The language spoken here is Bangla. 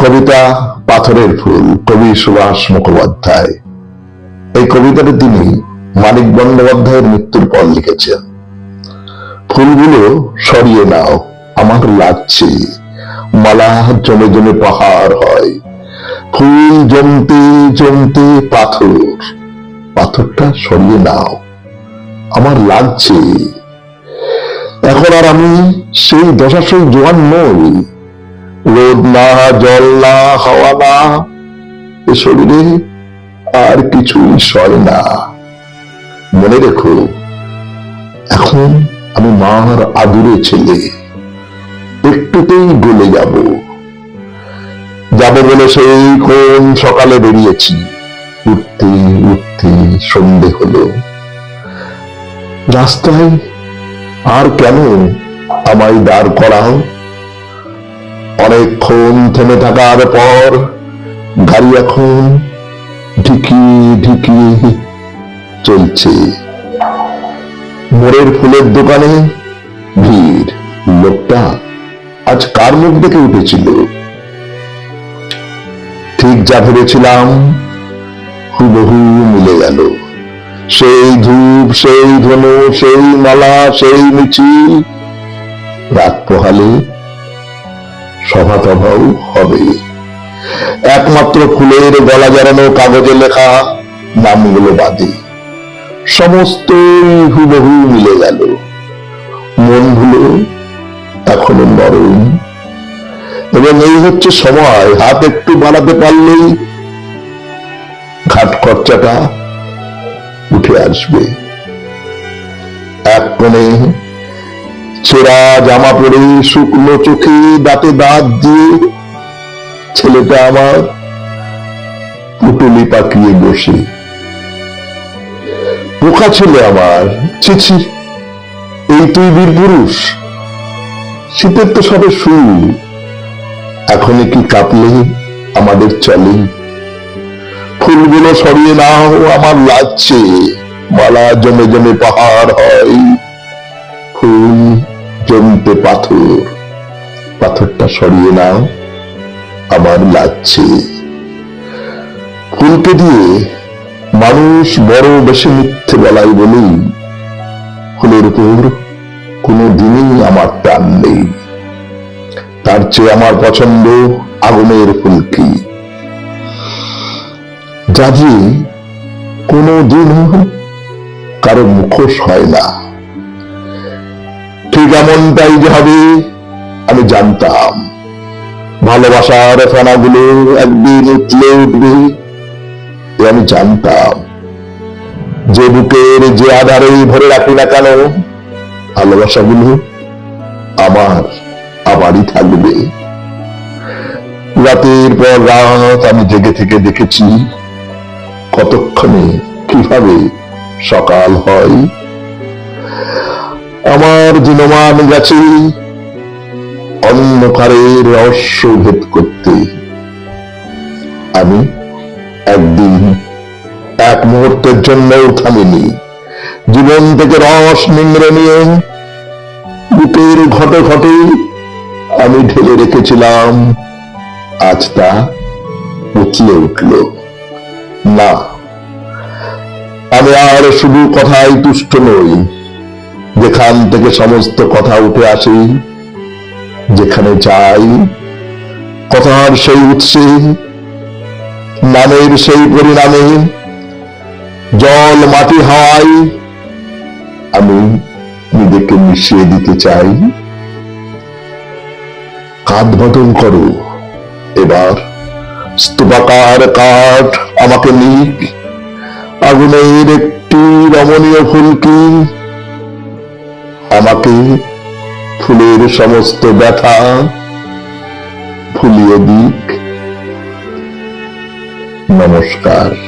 কবিতা পাথরের ফুল, কবি সুভাষ মুখোপাধ্যায়। এই কবিতাটি তিনি মানিক বন্দ্যোপাধ্যায়ের মৃত্যুর পর লিখেছেন। ফুলগুলো সরিয়ে নাও, আমার লাগছে। মালা জমে জমে পাহাড় হয়। ফুল জমতে জমতে পাথর, পাথরটা সরিয়ে নাও, আমার লাগছে। এখন আর আমি সেই দশাশয় জোয়ান নই রোদ না, জল না, হাওয়া না এ শরীরে আর কিছুই সয় না। মনে রেখো, এখন আমি মার আদুরে ছেলে, একটুতেই গলে যাব। যাব বলে সেই কোন সকালে বেরিয়েছি। উঠতে উঠতে সন্ধে হলো। রাস্তায় আর কেন আমায় দাঁড় করাও? অনেকক্ষণ থেমে থাকার পর গাড়ি এখন ঢিকিয়ে ঢিকিয়ে চলছে। মোড়ের ফুলের দোকানে ভিড়, লোকটা আজ কার মুখ দেখে উঠেছিল? ঠিক যা ভেবেছিলাম, হুবহু মিলে গেল। সেই ধূপ, সেই ধনু, সেই মালা, সেই মিছিল, রাত পোহালে সভা টভাও হবে। একমাত্র ফুলের গলা জড়ানো কাগজে লেখা নামগুলো বাদে। সমস্ত হুবহু মিলে গেল। মনগুলো এখনও নরম। এবং এই হচ্ছে সময়, হাত একটু বাড়াতে পারলেই ঘাট খরচাটা উঠে আসবে। এক কোণে ছেঁড়া জামা পরে শুকনো চোখে দাঁতে দাঁত দিয়ে ছেলেটা আমার পুটুলি পাকিয়ে বসে। পোকা ছেলে আমার ছিছি এই তুই বীর পুরুষ, শীতের তো সবে শুরু। এখনই কি কাঁপলে আমাদের চলে? ফুলগুলো সরিয়ে নাও, আমার লাগছে। মালা জমে জমে পাহাড় হয়। ফুল, জমতে পাথর। পাথরটা সরিয়ে নাও, আমার লাগছে। ফুলকে দিয়ে মানুষ বড় বেশি মিথ্যে বলাই বলেই ফুলের উপর কোনো দিনই আমার টান নেই। তার চেয়ে আমার পছন্দ আগুনের ফুলকি। যা যে কোনো দিন কারও মুখোশ হয় না। ঠিক এমনটাই যে হবে, আমি জানতাম। ভালোবাসার ফেনাগুলো একদিন উঠলে উঠবে, এ আমি জানতাম। যে বুকের যে আধারে ভরে রাখি না কেন, ভালোবাসাগুলো আমার আমারই থাকবে। রাতের পর রাত আমি জেগে থেকে দেখেছি, কতক্ষণে কীভাবে সকাল হয়। আমার দিনমান গেছে। অন্ধকারের রহস্য ভেদ করতে। আমি একদিন এক মুহূর্তের জন্য থামিনি। জীবন থেকে রস নিংড়ে নিয়ে বুকের ঘটে ঘটে আমি ঢেলে রেখেছিলাম। আজ তা উঠলে উঠল। না, আমি আর শুধু কথাই তুষ্ট নই। যেখান থেকে সমস্ত কথা উঠে আসে, যেখানে যাই, কথার সেই উৎসে, নামের সেই পরিণামে, জল, মাটি, হাওয়ায় আমি নিজেকে মিশিয়ে দিতে চাই। কাঁধ বদল করো, এবার স্তূপাকার কাঠ আমাকে নিক, আগুনের একটি রমণীয় ফুলকি আমাকে ফুলের সমস্ত ব্যথা ভুলিয়ে দিক। নমস্কার।